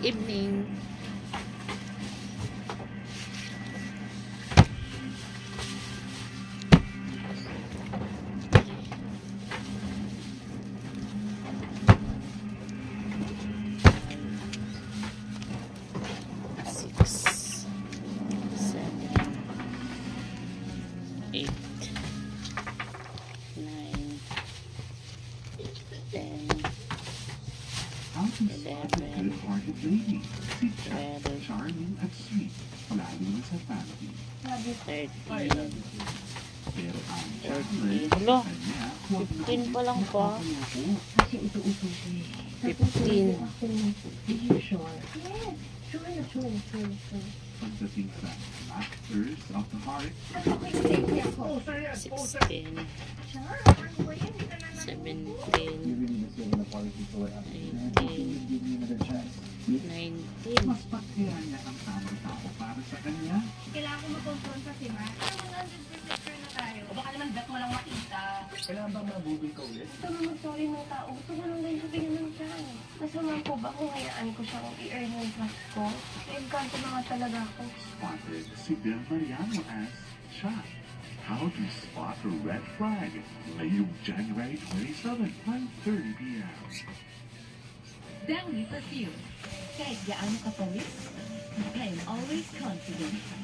Evening. Six, seven, eight, Eleven. good-hearted lady. Si Jack, Twelve. charming at sweet. Lalo na sa family. thirteen, Pero ang challenge Hala, sa kanya, fifteen pa lang makakayuko. Kasi ito-uto siya. Fifteen. ako, Are you sure? Yes. Sure sure, sure, sure. Pagdating sa ako. sixteen, seventeen, nineteen, mas pagkaya niya ang tamang tao para sa kanya. Kailangan ko mag-confront sa si Matt. 100% sure na tayo. O baka naman bet mo lang makita. Kailangan bang mabubing ka ulit? Gusto mo mag-sorry ng tao. Gusto ko lang din sabihin ng siya. Masama po ba kung hayaan ko siyang i-earn yung trust ko? Nagkanto na nga talaga ako. Spotted si Bill Mariano as siya. How to spot a red flag. Ngayong January 27, 1.30 p.m. Downy Perfume. Kahit gaano ka pawis, I'm always confident.